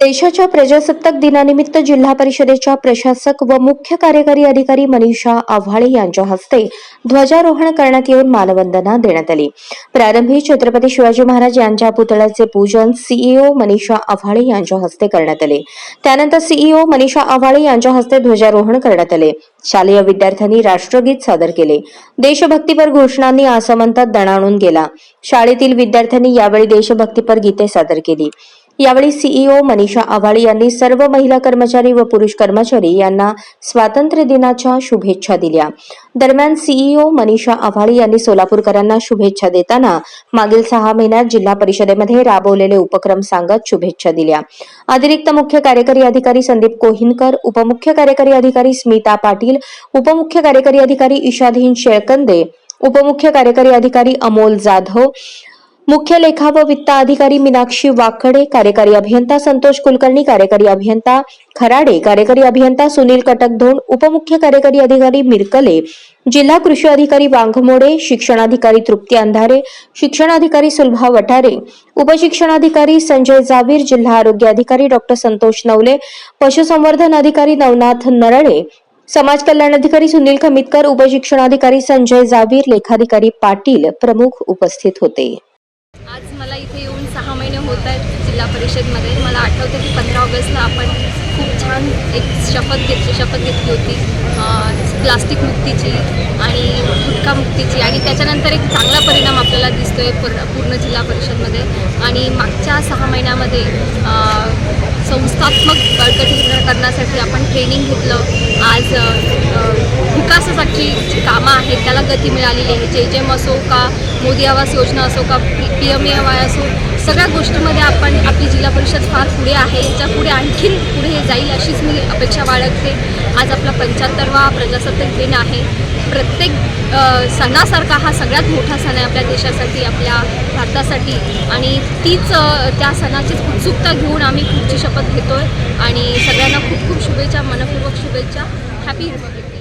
देशाच्या प्रजासत्ताक दिनानिमित्त जिल्हा परिषदेच्या प्रशासक व मुख्य कार्यकारी अधिकारी मनीषा आव्हाळे यांच्या हस्ते ध्वजारोहण करण्यात येऊन मानवंदना देण्यात आली. प्रारंभी छत्रपती शिवाजी महाराज यांच्या पुतळ्याचे पूजन सीईओ मनीषा आव्हाळे यांच्या हस्ते करण्यात आले. त्यानंतर सीईओ मनीषा आव्हाळे यांच्या हस्ते ध्वजारोहण करण्यात आले. शालेय विद्यार्थ्यांनी राष्ट्रगीत सादर केले. देशभक्तीपर घोषणांनी आसमंतात दणाणून गेला. शाळेतील विद्यार्थ्यांनी यावेळी देशभक्तीपर गीते सादर केली. यावेळी सीईओ मनीषा आव्हाळे यांनी सर्व महिला कर्मचारी व पुरुष कर्मचारी यांना स्वातंत्र्य दिनाच्या शुभेच्छा दिल्या. दरम्यान सीईओ मनीषा आव्हाळे यांनी सोलापूरकरांना शुभेच्छा देताना मागील सहा महिन्यात जिल्हा परिषदेमध्ये राबवलेले उपक्रम सांगत शुभेच्छा दिल्या. अतिरिक्त मुख्य कार्यकारी अधिकारी संदीप कोहिनकर उपमुख्य कार्यकारी अधिकारी स्मिता पाटील उपमुख्य कार्यकारी अधिकारी इशाधीन शेळकंदे उपमुख्य कार्यकारी अधिकारी अमोल जाधव मुख्य लेखा व वित्त अधिकारी मीनाक्षी वाकडे कार्यकारी अभियंता संतोष कुलकर्णी कार्यकारी अभियंता खराडे कार्यकारी अभियंता सुनील कटकधोंड उपमुख्य कार्यकारी अधिकारी मिरकले जिल्हा कृषी अधिकारी वांघमोडे शिक्षणाधिकारी तृप्ती अंधारे शिक्षणाधिकारी सुलभा वठारे उपशिक्षणाधिकारी संजय जावीर जिल्हा आरोग्य अधिकारी डॉक्टर संतोष नवले पशुसंवर्धन अधिकारी नवनाथ नरळे समाज कल्याण अधिकारी सुनील खमितकर उपशिक्षणाधिकारी संजय जावीर लेखाधिकारी पाटील प्रमुख उपस्थित होते. आज मला इथे येऊन सहा महिने होत आहेत जिल्हा परिषदमध्ये. मला आठवतं की पंधरा ऑगस्टला आपण खूप छान एक शपथ घेतली शपथ घेतली होती. प्लास्टिक मुक्तीची आणि गुटखा मुक्तीची आणि त्याच्यानंतर एक चांगला परिणाम आपल्याला दिसतो आहे पूर्ण पूर्ण जिल्हा परिषदमध्ये. आणि मागच्या सहा महिन्यामध्ये संस्थात्मक बळकटीकरण करण्यासाठी आपण ट्रेनिंग घेतलं. आज कामं आहेत त्याला गती मिळालेली आहे. जे जे असो का मोदी आवास योजना असो का पी एम ए वाय असो सगळ्या गोष्टीमध्ये आपण आपली जिल्हा परिषद फार पुढे आहे. याच्यापुढे आणखीन पुढे जाईल अशीच मी अपेक्षा बाळगते. आज आपला पंच्याहत्तरवा प्रजासत्ताक दिन आहे. प्रत्येक सणासारखा हा सगळ्यात मोठा सण आहे आपल्या देशासाठी आपल्या भारतासाठी. आणि तीच त्या सणाचीच उत्सुकता घेऊन आम्ही पुढची शपथ घेतो आहे आणि सगळ्यांना खूप खूप शुभेच्छा मनपूर्वक शुभेच्छा. Happy Republic day